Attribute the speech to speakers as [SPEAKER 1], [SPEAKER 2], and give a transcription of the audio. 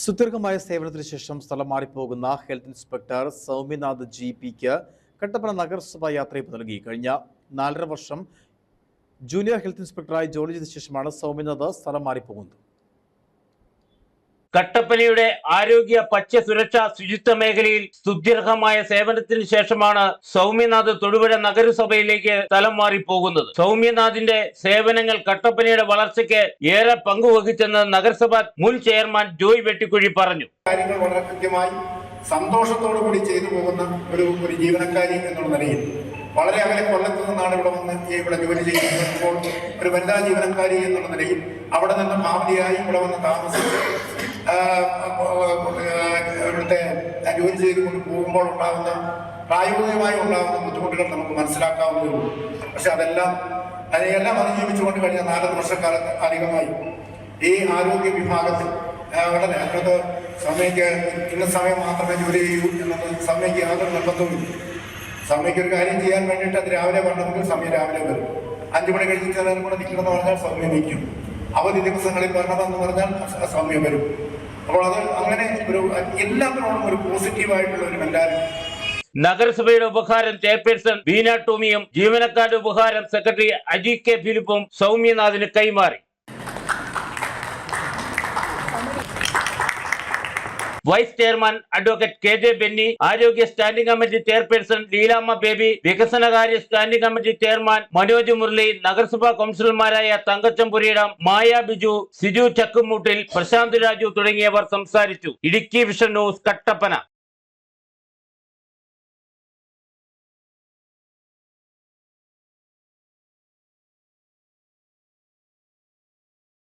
[SPEAKER 1] സുദീർഘമായ സേവനത്തിന് ശേഷം സ്ഥലം മാറിപ്പോകുന്ന ഹെൽത്ത് ഇൻസ്പെക്ടർ സൗമ്യനാഥ് ജി പിക്ക് കട്ടപ്പന നഗരസഭ യാത്രയപ്പ് നൽകി. കഴിഞ്ഞ നാലര വർഷം ജൂനിയർ ഹെൽത്ത് ഇൻസ്പെക്ടറായി ജോലി ചെയ്ത ശേഷമാണ് സൗമ്യനാഥ് സ്ഥലം മാറിപ്പോകുന്നത്.
[SPEAKER 2] കട്ടപ്പനയുടെ ആരോഗ്യ പച്ച സുരക്ഷ ശുചിത്വ മേഖലയിൽ സുദീർഘമായ സേവനത്തിന് ശേഷമാണ് സൗമ്യനാഥ് തൊടുപുഴ നഗരസഭയിലേക്ക് സ്ഥലം മാറിപ്പോകുന്നത്. സൗമ്യനാഥിന്റെ സേവനങ്ങൾ കട്ടപ്പനയുടെ വളർച്ചയ്ക്ക് ഏറെ പങ്കുവഹിച്ചെന്ന് നഗരസഭ മുൻ ചെയർമാൻ ജോയ് വെട്ടിക്കുഴി പറഞ്ഞു.
[SPEAKER 3] കാര്യങ്ങൾ വളരെ കൃത്യമായി സന്തോഷത്തോടു കൂടി ചെയ്തു പോകുന്ന ഒരു ഒരു ജീവനക്കാരി എന്നുള്ള നിലയിൽ വളരെ അകലെ കൊല്ലത്ത് നിന്നാണ് ഇവിടെ വന്ന് ഇവിടെ ജോലി ചെയ്യുന്നത്. ഒരു വനിതാ ജീവനക്കാരി എന്നുള്ള നിലയിൽ അവിടെ നിന്ന് ഫാമിലിയായി ഇവിടെ വന്ന് താമസിച്ച് ഇവിടുത്തെ ജോലി ചെയ്തുകൊണ്ട് പോകുമ്പോൾ ഉണ്ടാകുന്ന പ്രായോഗികമായി ഉണ്ടാകുന്ന ബുദ്ധിമുട്ടുകൾ നമുക്ക് മനസ്സിലാക്കാവുന്നേ ഉള്ളൂ. പക്ഷെ അതെല്ലാം അതിനെല്ലാം അതിജീവിച്ചുകൊണ്ട് കഴിഞ്ഞ നാലര വർഷക്കാലത്ത് അധികമായി ഈ ആരോഗ്യ വിഭാഗത്തിൽ അവിടെ അതിനകത്ത് സമയക്ക് ഇന്ന സമയം മാത്രമേ ജോലി ചെയ്യൂ എന്നത് സമയക്ക് യാതൊരു നിർബന്ധവുമില്ല. സമയക്ക് ഒരു കാര്യം ചെയ്യാൻ വേണ്ടിയിട്ട് അത് രാവിലെ വരണമെങ്കിൽ സമയം രാവിലെ വരും. അഞ്ചു മണി കഴിഞ്ഞ് ചിലർ കൂടെ നിൽക്കണമെന്ന് പറഞ്ഞാൽ സമയം നിൽക്കും. അവധി ദിവസങ്ങളിൽ വരണമെന്ന് പറഞ്ഞാൽ സമയം വരും. അപ്പോൾ അത് അങ്ങനെ ഒരു എല്ലാത്തിനോടും ഒരു പോസിറ്റീവായിട്ടുള്ള ഒരു മെന്റാലിറ്റി
[SPEAKER 2] നഗരസഭയുടെ ഉപഹാരം ചെയർപേഴ്സൺ ബീന ടോമിയും ജീവനക്കാരുടെ ഉപഹാരം സെക്രട്ടറി അജി കെ ഫിലിപ്പും സൗമ്യനാഥിന് കൈമാറി. Vice chairman advocate K J Benny ആരോഗ്യ standing committee chairperson Leelamma Baby വികസനകാര്യ standing committee chairman Manoj Murali നഗരസഭാ കൗൺസിലർമാരായ തങ്കച്ചം പുരീടം മായ ബിജു സിജു ചക്കുമൂട്ടിൽ പ്രശാന്ത് രാജു തുടങ്ങിയവർ സംസാരിച്ചു. Idukki vision news Kattappana.